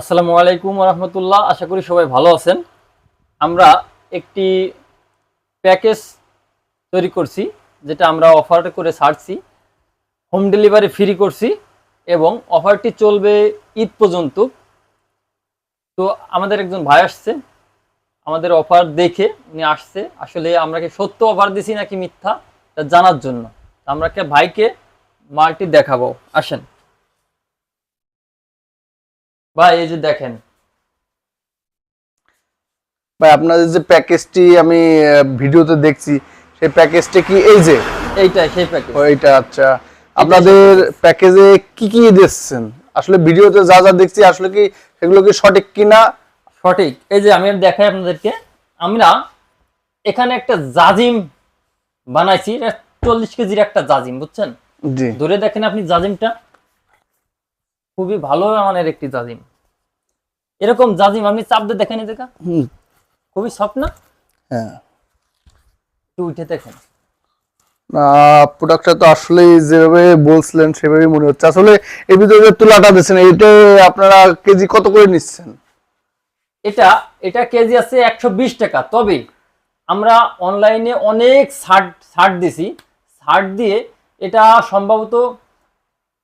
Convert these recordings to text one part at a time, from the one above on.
আসসালামু আলাইকুম রহমতুল্লাহ। আশা করি সবাই ভালো আছেন। আমরা একটি প্যাকেজ তৈরি করছি, যেটা আমরা অফার করে ছাড়ছি। হোম ডেলিভারি ফ্রি করছি এবং অফারটি চলবে ঈদ পর্যন্ত। তো আমাদের একজন ভাই আসছে, আমাদের অফার দেখে উনি আসছে। আসলে আমরা কি সত্য অফার দিছি নাকি মিথ্যা, তা জানার জন্য। আমরা কে ভাইকে মালটি দেখাবো। আসেন। ভাই এই যে দেখেন। ভাই আপনাদের যে প্যাকেজটি আমি ভিডিওতে দেখছি সেই প্যাকেজটি কি এই যে? এইটাই সেই প্যাকেজ ওইটা আচ্ছা। আপনাদের প্যাকেজে কি কি দিচ্ছেন? আসলে ভিডিওতে যা যা দেখছি আসলে কি সেগুলো কি সঠিক কিনা? সঠিক। এই যে আমি দেখাই আপনাদেরকে। আমরা এখানে একটা জাজিম বানাইছি। চল্লিশ কেজির একটা জাজিম বুঝছেন? জি। ধরে দেখেন আপনি জাজিমটা। খুবই ভালো মানের একটি জাজিম। এরকম জাজিম আপনি চাপ দিয়ে দেখেন দেখা খুবই সফট না? হ্যাঁ। একটু উঠে দেখেন। প্রোডাক্টটা তো আসলে যেভাবে বলছিলেন সেভাবেই মনে হচ্ছে। আসলে এর ভিতরে যে তুলাটা দিচ্ছেন এটা আপনারা কেজি কত করে নিচ্ছেন? এটা এটা কেজি আছে একশো বিশ টাকা। তবে আমরা অনলাইনে অনেক ছাড় ছাড় দিছি। ছাড় দিয়ে এটা সম্ভবত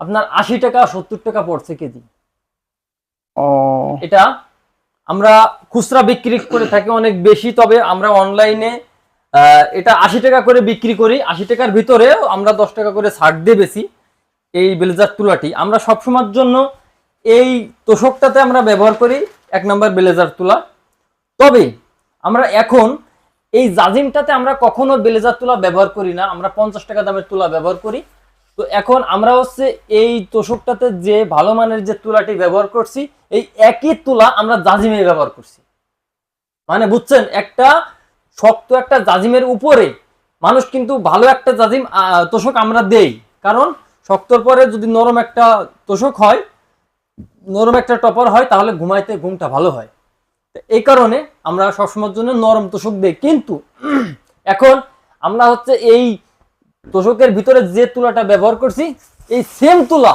আপনার আশি টাকা সত্তর টাকা পড়ছে কেজি। এটা আমরা খুচরা বিক্রি করে থাকি অনেক বেশি, তবে আমরা অনলাইনে এটা আশি টাকা করে বিক্রি করি। আশি টাকার ভিতরে আমরা দশ টাকা করে ছাড় দিয়ে বেশি এই ব্লেজার তুলাটি। আমরা সবসময়ের জন্য এই তোষকটাতে আমরা ব্যবহার করি এক নম্বর ব্লেজার তুলা। তবে আমরা এখন এই জাজিমটাতে আমরা কখনো ব্লেজার তুলা ব্যবহার করি না। আমরা পঞ্চাশ টাকা দামের তুলা ব্যবহার করি। তো এখন আমরা হচ্ছে এই তোষকটাতে যে ভালো মানের যে তুলাটি ব্যবহার করছি, এই একই তুলা আমরা জাজিমে ব্যবহার করছি। মানে বুঝছেন, একটা শক্ত একটা জাজিমের উপরে মানুষ কিন্তু ভালো একটা জাজিম তোষক আমরা দেই। কারণ শক্তর পরে যদি নরম একটা তোষক হয়, নরম একটা টপার হয়, তাহলে ঘুমাইতে ঘুমটা ভালো হয়। এই কারণে আমরা সবসময়ের জন্য নরম তোষক দিই। কিন্তু এখন আমরা হচ্ছে এই তোষকের ভিতরে যে তুলাটা ব্যবহার করছি এই সেম তুলা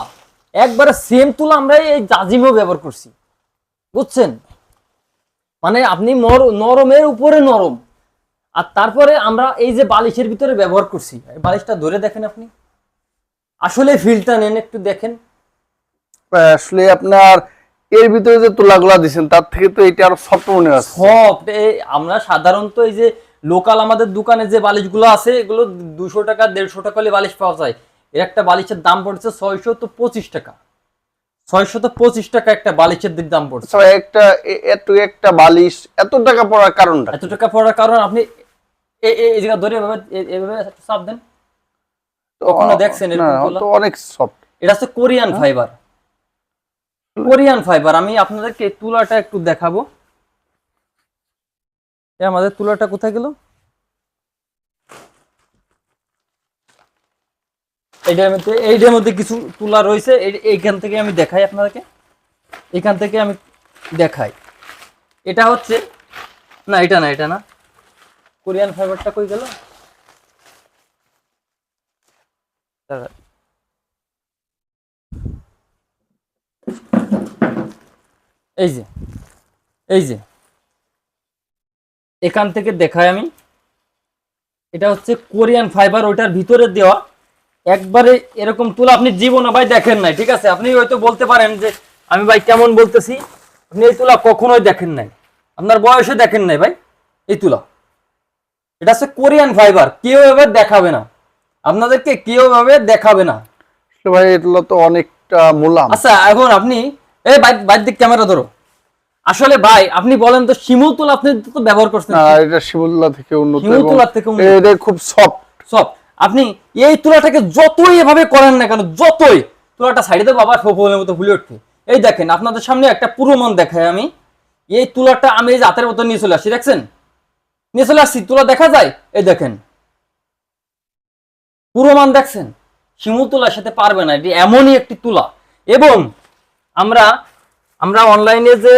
একবারে সেম তুলা আমরা এই জাজিমেও ব্যবহার করছি। বুঝছেন? মানে আপনি নরমের উপরে নরম আর তারপরে আমরা এই যে বালিশের ভিতরে ব্যবহার করছি এই বালিশটা ধরে দেখেন আপনি। আসলে ফিলটা নেন একটু দেখেন। আসলে আপনার এর ভিতরে যে তুলাগুলা দিচ্ছেন তার থেকে তো এটা আরও সফট মনে হচ্ছে। সফট আমরা সাধারণত এই যে লোকাল আমাদের দোকানে যে বালিশগুলো আছে এগুলো দুশো টাকা দেড়শো টাকা হলে বালিশ পাওয়া যায়। এর একটা বালিশের দাম পড়ছে ছয়শো তো পঁচিশ টাকা। ছয়শো তো পঁচিশ টাকা একটা বালিশের দিক দাম পড়ছে। আচ্ছা, একটা এত একটা বালিশ এত টাকা পড়ার কারণটা এত টাকা পড়ার কারণ আপনি এই জায়গা ধরে এভাবে এভাবে চাপ দেন। কখনো দেখছেন তো অনেক সফট এটা হচ্ছে কোরিয়ান ফাইবার। কোরিয়ান ফাইবার আমি আপনাদেরকে তুলাটা একটু দেখাবো। এ, আমাদের তুলাটা কোথায় গেল? এইটার মধ্যে এইটার মধ্যে কিছু তুলা রয়েছে। এই- এইখান থেকে আমি দেখাই আপনাদেরকে। এখান থেকে আমি দেখাই। এটা হচ্ছে, না, এটা না এটা না। কোরিয়ান ফাইবারটা কই গেল। এই যে এই যে। এখান থেকে দেখাই আমি। এটা হচ্ছে কোরিয়ান ফাইবার ওইটার ভিতরে দেওয়া। একবারে এরকম তুলা আপনি জীবনে ভাই দেখেন নাই ঠিক আছে? আপনি হয়তো বলতে পারেন যে আমি ভাই কেমন বলতেছি? আপনি এই তুলা কখনোই দেখেন নাই। আপনার বয়সে দেখেন নাই ভাই এই তুলা। এটা হচ্ছে কোরিয়ান ফাইবার কেউ এভাবে দেখাবে না? আপনাদেরকে কেউ এভাবে দেখাবে না? ভাই এগুলো তো অনেকটা মোলাম। আচ্ছা এখন আপনি এই বাইর দিক ক্যামেরা ধরো। আসলে ভাই আপনি বলেন তো শিমুল তুলা আপনি তো ব্যবহার করছেন না এটা শিমুল্লা থেকে উন্নত শিমুল থেকে উন্নত। এটা খুব সফট সব আপনি এই তুলাটাকে যতই এভাবে করেন না কেন যতই তুলাটা সাইডে দেবো আবার ফোনের মতো ভুলে উঠবে এই দেখেন আপনাদের সামনে একটা পুরো মন দেখায় আমি। এই তুলাটা আমি এই হাতের মতো নিয়ে চলে আসছি দেখছেন? নিয়ে চলে আসছি তুলা দেখা যায়? এই দেখেন। পুরো মান দেখছেন? শিমুল তুলার সাথে পারবে না এটি এমনই একটি তুলা। এবং আমরা আমরা অনলাইনে যে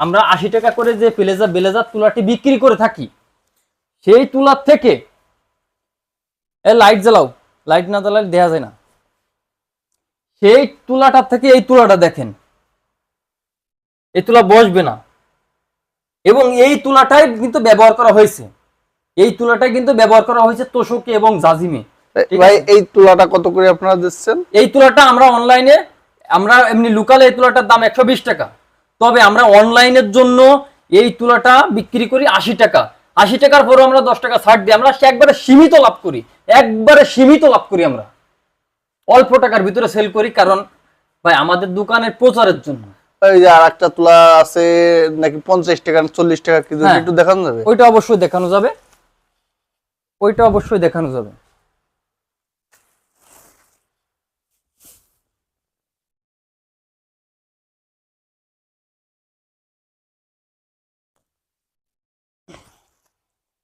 আমরা আশি টাকা করে যে প্লেজার বেলেজার তুলাটি বিক্রি করে থাকি সেই তুলার থেকে এ লাইট জ্বালাও লাইট না জ্বালালে দেখা যায় না। সেই তুলাটার থেকে এই তুলাটা দেখেন এই তুলা বসবে না। এবং এই তুলাটাই কিন্তু ব্যবহার করা হয়েছে। এই তুলাটাই কিন্তু ব্যবহার করা হয়েছে তোষকে এবং জাজিমে। ভাই এই তুলাটা কত করে আপনারা দিচ্ছেন? এই তুলাটা আমরা অনলাইনে আমরা এমনি লোকালে এই তুলাটার দাম একশো বিশ টাকা। তবে আমরা অনলাইনের জন্য এই তুলাটা বিক্রি করি আশি টাকা। আশি টাকার পরেও আমরা দশ টাকা ছাড় দিই আমরা একবারে সীমিত লাভ করি। একবারে সীমিত লাভ করি আমরা। অল্প টাকার ভিতরে সেল করি কারণ ভাই আমাদের দোকানের প্রচারের জন্য। ওই যে আর একটা তুলা আছে নাকি পঞ্চাশ টাকা চল্লিশ টাকা কেজি হ্যাঁ। একটু দেখানো যাবে? ওইটা অবশ্যই দেখানো যাবে। ওইটা অবশ্যই দেখানো যাবে।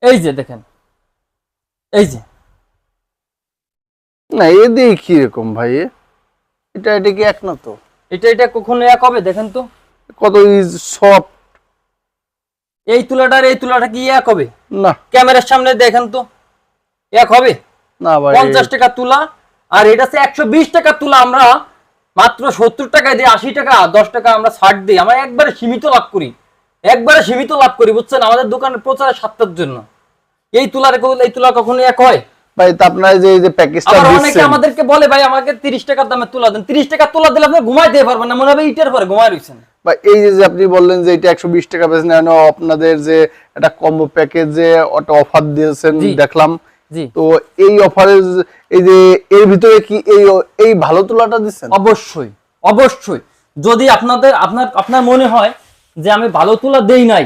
এই যে দেখেন। এই যে। না এ দিয়ে কি রকম ভাই? এটা এটা কি এক না তো? এটা এটা কখনো এক হবে? দেখেন তো। কত ইজ সফট এই তুলাটার এই তুলাটা কি এক হবে? না। ক্যামেরার সামনে দেখেন তো। এক হবে? না ভাই পঞ্চাশ টাকা তুলা আর এটা একশো বিশ টাকা তুলা। আমরা মাত্র সত্তর টাকায় দিই আশি টাকা দশ টাকা আমরা ছাড় দিই। আমরা একবারে সীমিত লাভ করি। একবারে সীমিত লাভ করি বুঝছেন? আমাদের দোকানের প্রচারের স্বার্থের জন্য। এই তুলার এই তুলা কখনো এক হয়? ভাই আপনারা যে এই যে প্যাকেজটা অনেকে আমাদেরকে বলে ভাই আমাকে তিরিশ টাকার দামে তুলা দেন। তিরিশ টাকা তুলা দিলে আপনি পারবেন না মনে হবে ইটের পরে ঘুমাই রয়েছেন বা এই যে আপনি বললেন যে এটা একশো বিশ টাকা বেশি নেন আপনাদের যে একটা কম্বো প্যাকেজে একটা অফার দিয়েছেন দেখলাম। তো এই অফারে এই যে এর ভিতরে কি এই এই ভালো তুলাটা দিচ্ছেন? অবশ্যই অবশ্যই। যদি আপনাদের আপনার আপনার মনে হয় যে আমি ভালো তুলা দেই নাই।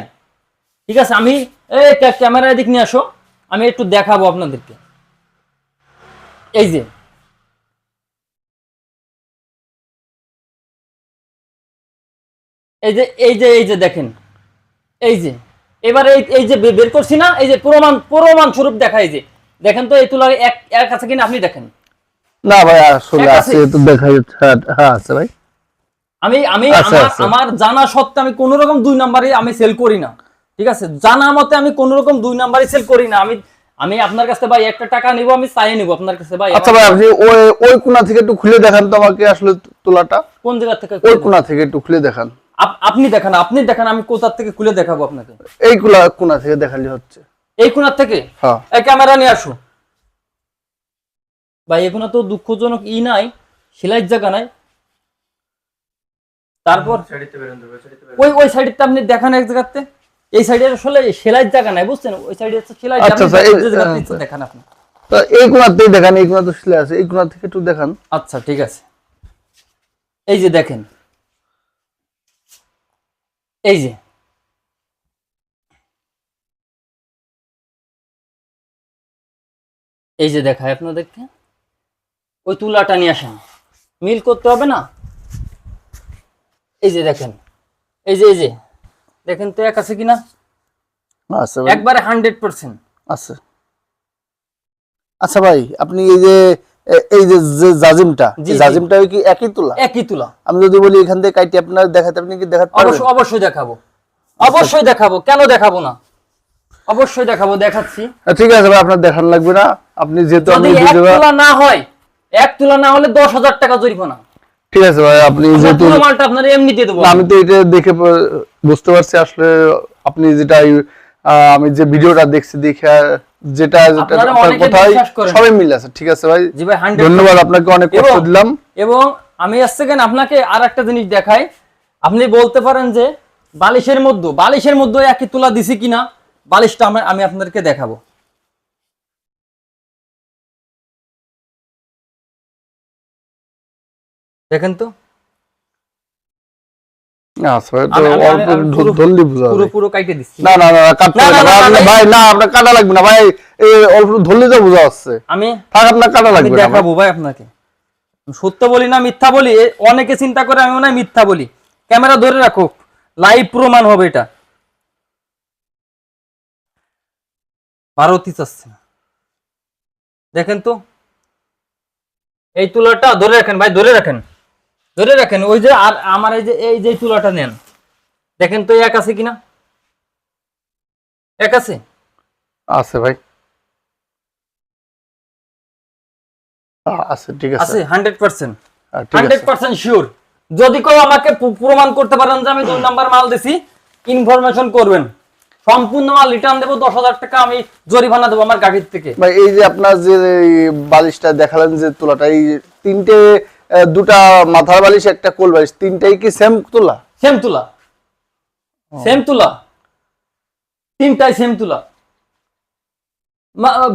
ঠিক আছে আমি এই ক্যা- ক্যামেরায় দিক নিয়ে আসো আমি একটু দেখাবো আপনাদেরকে। এই যে। এই যে এই যে এই যে দেখেন। এই যে। এবার এই এই যে বের করছি না এই যে প্রমাণ প্রমাণ স্বরূপ দেখা এই যে। দেখেন তো এই তুলা এক এক আছে কিনা আপনি দেখেন। না ভাই আসলে আছে? আছে। তো দেখা যাচ্ছে। হ্যাঁ, হ্যাঁ আছে ভাই। আমি আমি আচ্ছা, আমার আচ্ছা। জানা সত্ত্বে আমি কোন রকম দুই নাম্বারে আমি সেল করি না। ঠিক আছে? জানা মতে আমি কোন রকম দুই নাম্বারে সেল করি না। আমি আমি আপনার কাছে ভাই একটা টাকা নিব আমি চাই নিব আপনার কাছে ভাই। আচ্ছা ভাই আপনি ওই ওই কোনা থেকে একটু খুলে দেখান তো আমাকে আসলে তুলাটা। কোন জায়গা থেকে ওই কোনা থেকে একটু খুলে দেখান। আপ- আপনি দেখান আপনি দেখান আমি কোথা থেকে খুলে দেখাবো আপনাকে? এই কোলা কোনা থেকে দেখালে হচ্ছে। এই কোনার থেকে? হ্যাঁ। এই ক্যামেরা নিয়ে আসো। ভাই এখানে তো দুঃখজনক ই নাই সেলাইয়ের জায়গা নাই। তারপর ওই ওই সাইডটা আপনি দেখান এক জায়গাতে। এই সাইডে আসলে সেলাইয়ের জায়গা নাই বুঝছেন? ওই সাইডে হচ্ছে সেলাই আচ্ছা, আচ্ছা, এই- দেখান আপনি। তো এই কোনাতেই দেখান এই কোনা তো সিলে আছে এই কোনা থেকে একটু দেখান। আচ্ছা ঠিক আছে। এই যে দেখেন এই যে। এই যে দেখায় আপনাদেরকে ওই তুলাটা নিয়ে আসেন। মিল করতে হবে না? এই যে দেখেন এই যে এই যে দেখেন তো এক আছে কিনা? আচ্ছা একবারে হান্ড্রেড পার্সেন্ট আচ্ছা আচ্ছা ভাই আপনি এই যে এই যে জাজিমটা জাজিমটা কি একই তুলা? একই তুলা। আমি যদি বলি এখান থেকে কাটি আপনার দেখাতে আপনি কি দেখাতে অবশ্যই অবশ্যই দেখাবো। অবশ্যই দেখাবো কেন দেখাবো না? অবশ্যই দেখাবো দেখাচ্ছি। ঠিক আছে ভাই আপনার দেখান লাগবে না। আপনি যেহেতু তুলা না হয় এক তুলা না হলে দশ হাজার টাকা জরিমানা। ঠিক আছে ভাই আপনি যেহেতু মালটা আপনার এমনি দিয়ে দেবো। আমি তো এটা দেখে বুঝতে পারছি আসলে আপনি যেটা আমি যে ভিডিওটা দেখছি দেখে যেটা যেটা কথাই সবাই মিল আছে ঠিক আছে ভাই? জি ভাই ধন্যবাদ আপনাকে অনেক কষ্ট এবং- দিলাম। এবং আমি আসছে কেন আপনাকে আর একটা জিনিস দেখাই। আপনি বলতে পারেন যে বালিশের মধ্যে বালিশের মধ্যে একই তুলা দিছি কিনা বালিশটা আমি আপনাদেরকে দেখাবো। দেখেন তো। সত্য বলি না মিথ্যা বলি অনেকে চিন্তা করে আমি মনে হয় মিথ্যা বলি। ক্যামেরা ধরে রাখো লাইভ প্রমাণ হবে এটা। ভারতই চাচ্ছে না। দেখেন তো। এই তুলাটা ধরে রাখেন ভাই ধরে রাখেন। ধরে রাখেন ওই যে আর আমার এই যে এই যে তুলাটা নেন দেখেন তো এক আছে কিনা? এক আছে? আছে ভাই। আছে ঠিক আছে। আছে শিওর যদি কেউ আমাকে প্রমাণ করতে পারেন যে আমি দুই নাম্বার মাল দিছি ইনফরমেশন করবেন। সম্পূর্ণ মাল রিটার্ন দেবো দশ হাজার টাকা আমি জরিমানা দেবো আমার গাড়ির থেকে। ভাই এই যে আপনার যে বালিশটা দেখালেন যে তোলাটা এই তিনটে দুটা মাথার বালিশ একটা কোল বালিশ তিনটাই কি সেম তোলা? সেম তুলা। সেম তুলা। তিনটাই সেম তুলা।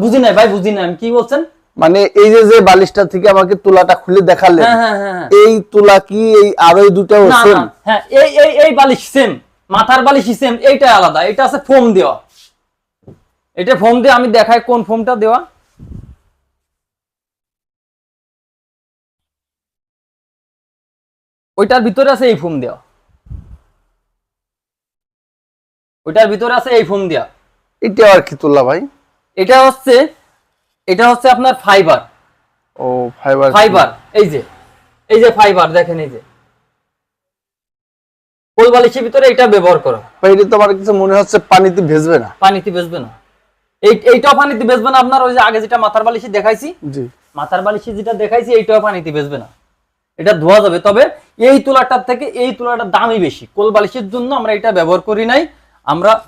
বুঝি নাই ভাই বুঝি নাই আমি কি বলছেন? মানে এই যে যে বালিশটা থেকে আমাকে তোলাটা খুলে দেখালেন হ্যাঁ হ্যাঁ হ্যাঁ। এই তোলা কি এই আর ওই দুটাও না সেম হ্যাঁ এই এই এই বালিশ সেম মাথার বালিশ সেম এইটা আলাদা এটা আছে ফোম দেওয়া। এটা ফোম দিয়ে আমি দেখাই কোন ফোমটা দেওয়া। ওইটার ভিতরে আছে এই ফোম দেওয়া ওইটার ভিতরে আছে এই ফোম দেওয়া এটা আর কি তোলা ভাই? এটা হচ্ছে এটা হচ্ছে আপনার ফাইবার ও ফাইবার ফাইবার এই যে এই যে ফাইবার দেখেন এই যে। কোল বালিশের ভিতরে এটা ব্যবহার করো। ভাই এটা তো আমার কিছু মনে হচ্ছে পানিতে ভেজবে না। পানিতে বেচবে না। এই এইটাও পানিতে বেচবে না। আপনার ওই যে আগে যেটা মাথার বালিশে দেখাইছি জি। মাথার বালিশে যেটা দেখাইছি এইটাও পানিতে বেচবে না। এটা ধোয়া যাবে। তবে এই তুলাটার থেকে এই তুলাটার দামই বেশি। কোল বালিশের জন্য আমরা এটা ব্যবহার করি নাই। আমরা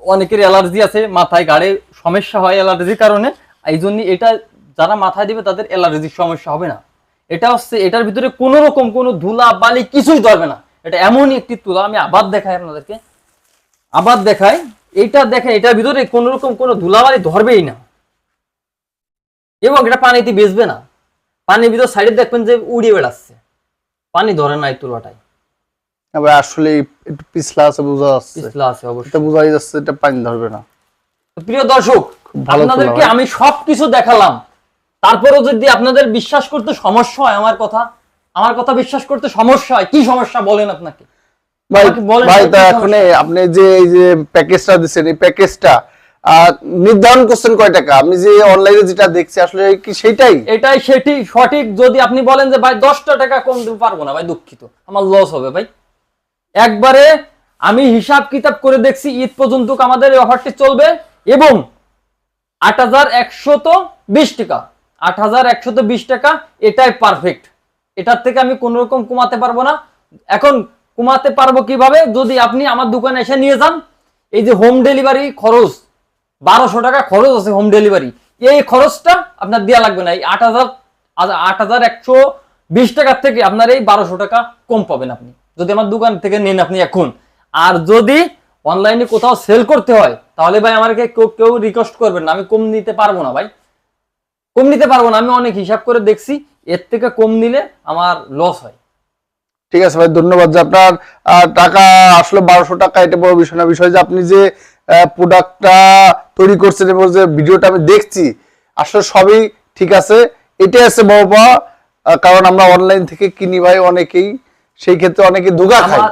অনেকের অ্যালার্জি আছে, মাথায় গাড়ে সমস্যা হয় অ্যালার্জির কারণে। এই জন্য এটা যারা মাথায় দিবে তাদের অ্যালার্জির সমস্যা হবে না। এটা হচ্ছে, এটার ভিতরে কোনো রকম কোনো ধুলা, বালি কিছুই ধরবে না। এটা এমনই একটি তুলা, আমি আবার দেখাই আপনাদেরকে। আবার দেখাই। এটা দেখেন, এটার ভিতরে কোন রকম কোনো ধুলাবালি ধরবেই না। এবং এটা পানিতে বেচবে না। পানির ভিতর সাইডে দেখবেন যে উড়িয়ে বেড়াচ্ছে। পানি ধরে না এই তুলাটাই আবার আসলে একটু পিছলা আছে বোঝা যাচ্ছে। পিছলা আছে অবশ্যই। এটা বোঝাই যাচ্ছে এটা পানি ধরবে না। প্রিয় দর্শক আপনাদেরকে আমি সবকিছু দেখালাম। তারপরেও যদি আপনাদের বিশ্বাস করতে সমস্যা হয় আমার কথা আমার কথা বিশ্বাস করতে সমস্যা হয় কি সমস্যা বলেন আপনাকে? ভাই ভাই তা এখন আপনি যে এই যে প্যাকেজটা দিচ্ছেন এই প্যাকেজটা নির্ধারণ করছেন কয় টাকা? আমি যে অনলাইনে যেটা দেখছি, আসলে কি সেটাই এটাই সেটি সঠিক যদি আপনি বলেন যে, ভাই, দশটা টাকা কম দিতে পারব না, ভাই, দুঃখিত। আমার লস হবে, ভাই। একবারে আমি হিসাব কিতাব করে দেখছি, ঈদ পর্যন্ত আমাদের এই অফারটি চলবে এবং আট হাজার একশত বিশ টাকা, আট হাজার একশত বিশ টাকা এটাই পারফেক্ট এটার থেকে আমি কোন রকম কমাতে পারব না। এখন কমাতে পারব কীভাবে? যদি আপনি আমার দোকানে এসে নিয়ে যান, এই যে হোম ডেলিভারি খরচ বারোশো টাকা খরচ আছে হোম ডেলিভারি এই খরচটা আপনার দেওয়া লাগবে না। এই আট হাজার আট হাজার একশো বিশ টাকার থেকে আপনার এই বারোশো টাকা কম পাবেন আপনি। যদি আমার দোকান থেকে নেন আপনি এখন। আর যদি অনলাইনে কোথাও সেল করতে হয়, তাহলে ভাই আমাকে কেউ কেউ রিকোয়েস্ট করবেন না। আমি কম নিতে পারব না ভাই। কম নিতে পারব না। আমি অনেক হিসাব করে দেখছি, এর থেকে কম নিলে আমার লস হয়। ঠিক আছে ভাই, ধন্যবাদ। যে আপনার টাকা আসলে বারোশো টাকা, এটা বড় বিষয় না। বিষয় যে আপনি যে প্রোডাক্টটা তৈরি করছেন এবং যে ভিডিওটা আমি দেখছি আসলে সবই ঠিক আছে। এটাই আছে বড় পাওয়া। কারণ আমরা অনলাইন থেকে কিনি ভাই অনেকেই সেই ক্ষেত্রে অনেকে ধোকা খায়।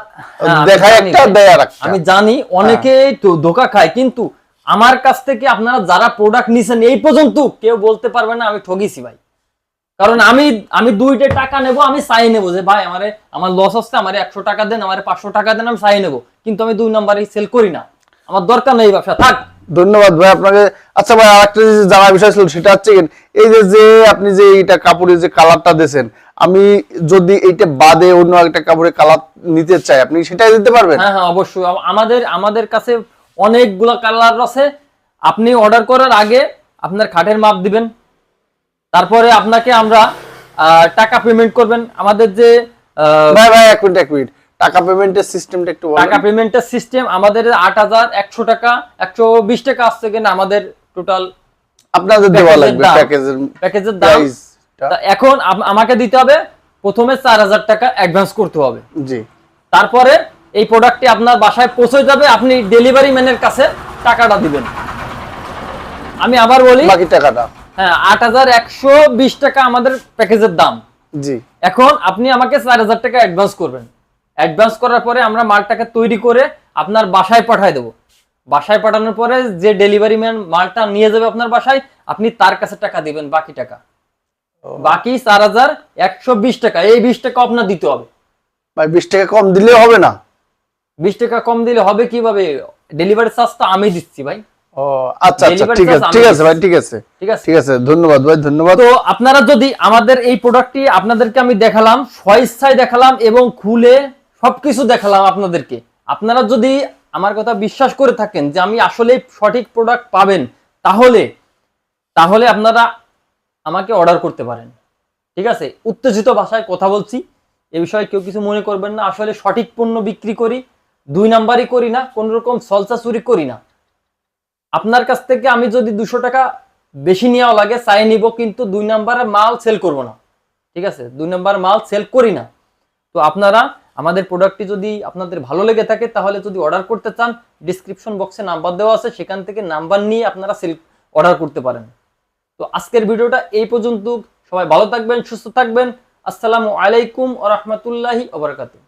হ্যাঁ, দেখায় একটা। দেয় আর আমি জানি অনেকে তো ধোকা খায় কিন্তু আমার কাছ থেকে আপনারা যারা প্রোডাক্ট নিছেন এই পর্যন্ত কেউ বলতে পারবে না আমি ঠগিছি ভাই। কারণ আমি আমি দুইটা টাকা নেব আমি চাই নেব যে ভাই আমারে আমার লস হচ্ছে আমার একশো টাকা দেন আমার পাঁচশো টাকা দেন আমি চাই নেব। কিন্তু আমি দুই নম্বরে সেল করি না। আমার দরকার নেই ব্যবসা থাক। ধন্যবাদ ভাই আপনাকে। আচ্ছা ভাই আরেকটা যে জানার বিষয় ছিল সেটা হচ্ছে এই যে যে আপনি যে এইটা কাপড়ের যে কালারটা দিয়েছেন আমি যদি এইটা বাদে অন্য একটা কাপড়ের কালার নিতে চাই আপনি সেটাই দিতে পারবেন? হ্যাঁ হ্যাঁ অবশ্যই। আমাদের আমাদের কাছে অনেকগুলো কালার আছে। আপনি অর্ডার করার আগে আপনার খাটের মাপ দিবেন। তারপরে আপনাকে আমরা আহ, টাকা পেমেন্ট করবেন। আমাদের যে ভাই ভাই এক মিনিট এক মিনিট। টাকা পেমেন্টের সিস্টেমটা একটু টাকা পেমেন্টের সিস্টেম আমাদের আট হাজার একশো টাকা একশো বিশ টাকা আসছে কিনা আমাদের টোটাল আপনাদের দেওয়া লাগবে প্যাকেজের প্যাকেজের দাম। তা এখন আমাকে দিতে হবে প্রথমে চার হাজার টাকা অ্যাডভান্স করতে হবে। জি। তারপরে এই প্রোডাক্টটি আপনার বাসায় পৌঁছে যাবে আপনি ডেলিভারি ম্যানের কাছে টাকাটা দিবেন। আমি আবার বলি বাকি টাকাটা। হ্যাঁ আট হাজার একশো বিশ টাকা আমাদের প্যাকেজের দাম। জি। এখন আপনি আমাকে চার হাজার টাকা অ্যাডভান্স করবেন। অ্যাডভান্স করার পরে আমরা মালটাকে তৈরি করে আপনার বাসায় পাঠায় দেবো। বাসায় পাঠানোর পরে যে ডেলিভারি ম্যান মালটা নিয়ে যাবে আপনার বাসায় আপনি তার কাছে টাকা দিবেন বাকি টাকা। বাকি চার হাজার একশো বিশ টাকা এই বিশ টাকা আপনার দিতে হবে। ভাই বিশ টাকা কম দিলে হবে না? বিশ টাকা কম দিলে হবে কীভাবে? ডেলিভারি চার্জ তো আমি দিচ্ছি ভাই। ও আচ্ছা আচ্ছা ঠিক আছে ঠিক আছে ভাই ঠিক আছে। ঠিক আছে? ঠিক আছে ধন্যবাদ ভাই ধন্যবাদ। তো আপনারা যদি আমাদের এই প্রোডাক্টটি আপনাদেরকে আমি দেখালাম স্বইচ্ছায় দেখালাম এবং খুলে সবকিছু দেখালাম আপনাদেরকে। আপনারা যদি আমার কথা বিশ্বাস করে থাকেন যে আমি আসলে সঠিক প্রোডাক্ট পাবেন, তাহলে তাহলে আপনারা আমাকে অর্ডার করতে পারেন। ঠিক আছে? উত্তেজিত ভাষায় কথা বলছি। এ বিষয়ে কেউ কিছু মনে করবেন না। আসলে সঠিক পণ্য বিক্রি করি, দুই নাম্বারই করি না, কোন রকম সলসা চুরি করি না। আপনার কাছ থেকে আমি যদি দুশো টাকা বেশি নেওয়া লাগে, চাই নিব, কিন্তু দুই নাম্বারে মাল সেল করব না। ঠিক আছে? দুই নাম্বার মাল সেল করি না। তো আপনারা আমাদের প্রোডাক্টটি যদি আপনাদের ভালো লেগে থাকে, তাহলে যদি অর্ডার করতে চান ডিসক্রিপশন বক্সে নাম্বার দেওয়া আছে, সেখান থেকে নাম্বার নিয়ে আপনারা সেল অর্ডার করতে পারেন। তো আজকের ভিডিওটা এই পর্যন্ত। সবাই ভালো থাকবেন, সুস্থ থাকবেন। আসসালামু আলাইকুম ওয়া রহমতুল্লাহি ওয়া বারাকাতুহু।